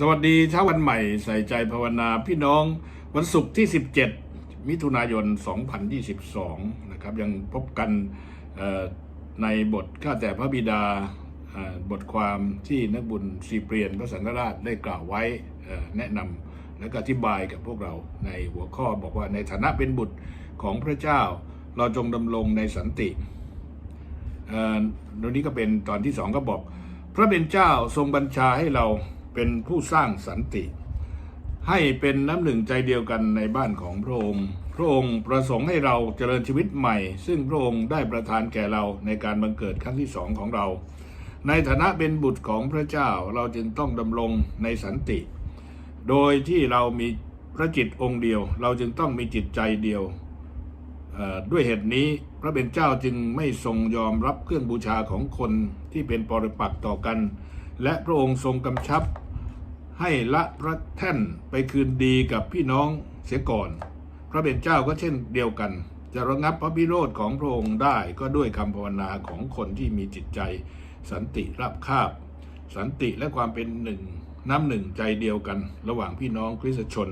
สวัสดีเช้าวันใหม่ใส่ใจภาวนาพี่น้องวันศุกร์ที่ 17 มิถุนายน 2022 นะครับ ยังพบกันในบทข้าแต่พระบิดาบทความที่นักบุญสีเปรียนพระสังฆราชได้กล่าวไว้แนะนำและก็อธิบายกับพวกเราในหัวข้อบอกว่าในฐานะเป็นบุตรของพระเจ้าเราจงดำรงในสันติอ่อตรงนี้ก็เป็นตอนที่สองก็บอก พระเป็นเจ้าทรงบัญชาให้เรา เป็นผู้สร้างสันติ ให้เป็นน้ำหนึ่งใจเดียวกันในบ้านของพระองค์ พระองค์ประสงค์ให้เราเจริญชีวิตใหม่ ซึ่งพระองค์ได้ประทานแก่เราในการบังเกิดครั้งที่สองของเรา ในฐานะเป็นบุตรของพระเจ้าเราจึงต้องดำรงในสันติ โดยที่เรามีพระจิตองค์เดียว เราจึงต้องมีจิตใจเดียวด้วยเหตุนี้พระเป็นเจ้าจึงไม่ทรงยอมรับเครื่องบูชาของคนที่เป็นปรปักษ์ต่อกัน และพระองค์ทรงกำชับ ให้ละพระแท่นไปคืนดีกับพี่น้องเสียก่อน พระเป็นเจ้าก็เช่นเดียวกัน จะระงับพระพิโรธของพระองค์ได้ก็ด้วยคำภาวนาของคนที่มีจิตใจ สันติราบคาบ สันติและความเป็นหนึ่งน้ำหนึ่งใจเดียวกัน ระหว่างพี่น้องคริสตชน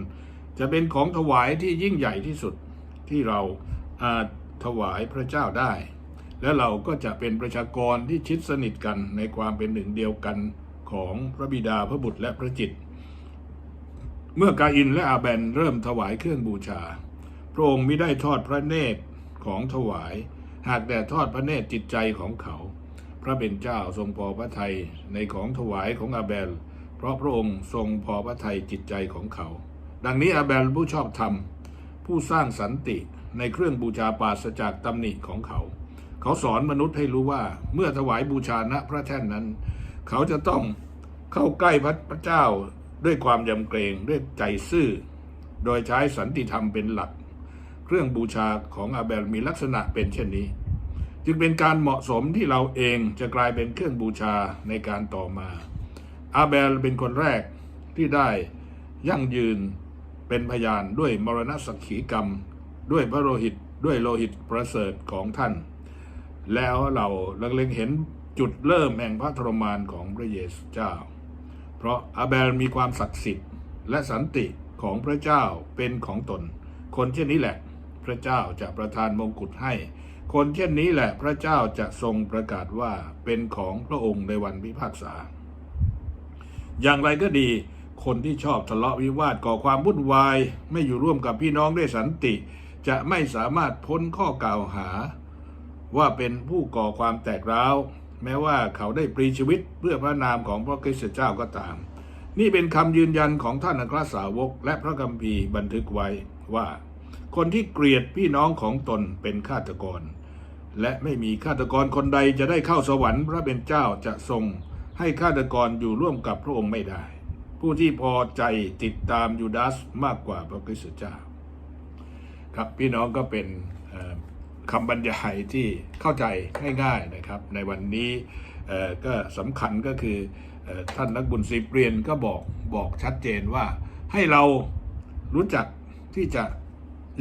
จะเป็นของถวายที่ยิ่งใหญ่ที่สุดที่เราอาจถวายพระเจ้าได้ และเราก็จะเป็นประชากรที่ชิดสนิทกันในความเป็นหนึ่งเดียวกัน ของพระบิดาพระบุตรและพระจิต เมื่อกาอินและอาแบนเริ่มถวายเครื่องบูชา พระองค์ไม่ได้ทอดพระเนตรของถวาย หากแต่ทอดพระเนตรจิตใจของเขา พระเป็นเจ้าทรงพอพระทัยในของถวายของอาเบลเพราะพระองค์ทรงพอพระทัยจิตใจของเขา ดังนี้อาเบลผู้ชอบธรรม ผู้สร้างสันติในเครื่องบูชาปราศจากตำหนิของเขา เขาสอนมนุษย์ให้รู้ว่าเมื่อถวายบูชาณพระแท่นนั้น เขาจะต้องเข้าใกล้พระเจ้าด้วยความยำเกรงด้วยใจซื่อ โดยใช้สันติธรรมเป็นหลัก เครื่องบูชาของอาเบลมีลักษณะเป็นเช่นนี้ จึงเป็นการเหมาะสมที่เราเองจะกลายเป็นเครื่องบูชาในการต่อมา อาเบลเป็นคนแรกที่ได้ยั่งยืนเป็นพยานด้วยมรณสักขีกรรม ด้วยพระโลหิตด้วยโลหิตประเสริฐของท่าน แล้วเราเล็งเห็น จุดเริ่มแห่งพระทรมานของพระเยซูเจ้า เพราะอาเบลมีความศักดิ์สิทธิ์ และสันติของพระเจ้าเป็นของตน คนเช่นนี้แหละ พระเจ้าจะประทานมงกุฎให้ คนเช่นนี้แหละพระเจ้าจะทรงประกาศว่าเป็นของพระองค์ในวันพิพากษา อย่างไรก็ดีคนที่ชอบทะเลาะวิวาทก่อความวุ่นวาย ไม่อยู่ร่วมกับพี่น้องด้วยสันติ จะไม่สามารถพ้นข้อกล่าวหา ว่าเป็นผู้ก่อความแตกร้าว แม้ว่าเขาได้ปรีชีวิตเพื่อพระนามของพระคริสต์เจ้าก็ตาม นี่เป็นคำยืนยันของท่านอัครสาวกและพระคัมภีร์บันทึกไว้ว่า คนที่เกลียดพี่น้องของตนเป็นฆาตกร และไม่มีฆาตกรคนใดจะได้เข้าสวรรค์พระเป็นเจ้าจะทรงให้ฆาตกรอยู่ร่วมกับพระองค์ไม่ได้ ผู้ที่พอใจติดตามยูดาสมากกว่าพระคริสต์เจ้า ครับพี่น้องก็เป็น คำบรรยายที่เข้าใจง่ายๆนะครับ ในวันนี้ก็สำคัญก็คือเอ่อท่านนักบุญสีเปลี่ยนก็บอกบอกชัดเจนว่าให้เรารู้จักที่จะ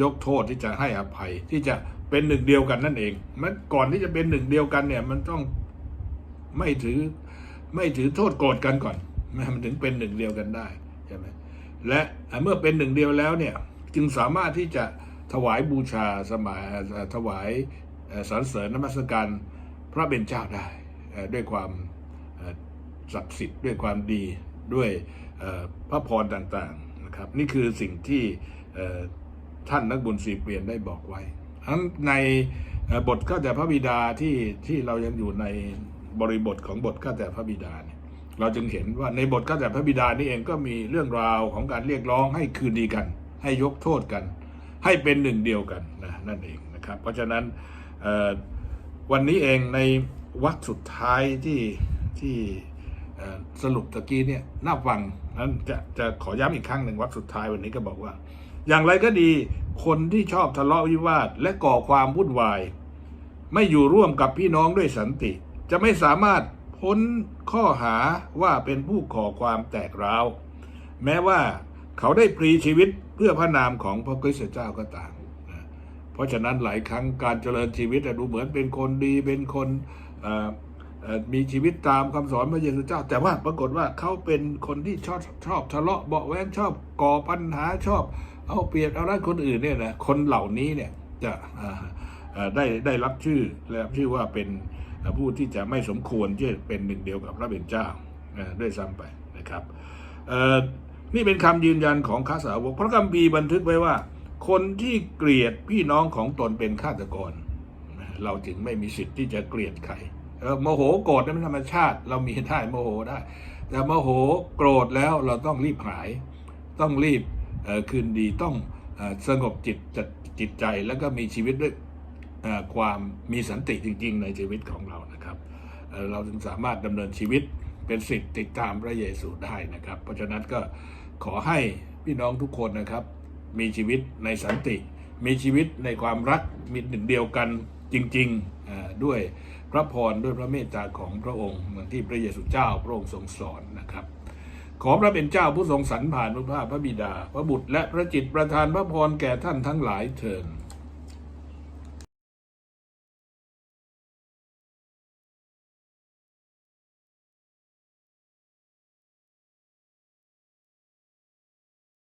ยกโทษที่จะให้อภัยที่จะเป็นหนึ่งเดียวกันนั่นเองมันก่อนที่จะเป็นหนึ่งเดียวกันเนี่ยมันต้องไม่ถือไม่ถือโทษโกรธกันก่อนมันถึงเป็นหนึ่งเดียวกันได้ใช่ไหมและเมื่อเป็นหนึ่งเดียวแล้วเนี่ยจึงสามารถที่จะ ถวายบูชาสมัยถวายสรรเสริญนมัสการพระเป็นเจ้าได้ด้วยความศักดิ์สิทธิ์ด้วยความดีด้วยพระพรต่างๆนะครับนี่คือสิ่งที่ท่านนักบุญสีเปลี่ยนได้บอกไว้ทั้งในบทข้าแต่พระบิดาที่ที่เรายังอยู่ในบริบทของบทข้าแต่พระบิดาเนี่ยเราจึงเห็นว่าในบทข้าแต่พระบิดานี่เองก็มีเรื่องราวของการเรียกร้องให้คืนดีกัน ให้ยกโทษกัน ให้เป็นหนึ่งเดียวกันนะนั่นเองนะครับ เพราะฉะนั้นวันนี้เองในวรรคสุดท้ายที่ที่สรุปตะกี้เนี่ยน่าฟังนั้นจะจะขอย้ำอีกครั้งหนึ่งวรรคสุดท้ายวันนี้ก็บอกว่า อย่างไรก็ดีคนที่ชอบทะเลาะวิวาทและก่อความวุ่นวาย ไม่อยู่ร่วมกับพี่น้องด้วยสันติ จะไม่สามารถพ้นข้อหาว่าเป็นผู้ก่อความแตกร้าว แม้ว่า เขาได้ปรีชีวิตเพื่อพระนามของพระคริสต์เจ้าก็ตามเพราะฉะนั้นหลายครั้งการเจริญชีวิตดูเหมือนเป็นคนดีเป็นคนมีชีวิตตามคำสอนพระเยซูเจ้า แต่ว่าปรากฏว่าเขาเป็นคนที่ชอบชอบทะเลาะเบาแว้งชอบก่อปัญหาชอบ เอาเปรียบเอารัดคนอื่นเนี่ยนะคนเหล่านี้เนี่ยจะได้ได้รับชื่อและรับชื่อว่าเป็นผู้ที่จะไม่สมควรที่จะเป็นหนึ่งเดียวกับพระเป็นเจ้าด้วยซ้ำไปนะครับ นี่เป็นคำยืนยันของข้าสาวกพระคัมภีร์บันทึกไว้ว่า คนที่เกลียดพี่น้องของตนเป็นฆาตกร เราจึงไม่มีสิทธิ์ที่จะเกลียดใครเออโมโหโกรธนั้นเป็นธรรมชาติ เรามีได้โมโหได้ แต่โมโหโกรธแล้วเราต้องรีบหาย ต้องรีบคืนดีต้องสงบจิตจ,จิตใจแล้วก็มีชีวิตด้วยความมีสันติจริง ๆ ในชีวิตของเรานะครับเอ่อเราจึงสามารถดำเนินชีวิตเป็นสิทธิ์ติดตามพระเยซูได้นะครับ เพราะฉะนั้นก็ ขอให้พี่น้องทุกคนนะครับ มีชีวิตในสันติ มีชีวิตในความรักมีหนึ่งเดียวกันจริงๆด้วยพระพรด้วยพระเมตตาของพระองค์เหมือนที่พระเยซูเจ้าพระองค์ทรงสอนนะครับ ขอพระเป็นเจ้าผู้ทรงสรรผ่านพระภาพพระบิดา พระบุตรและพระจิตประทานพระพรแก่ท่านทั้งหลายเถิด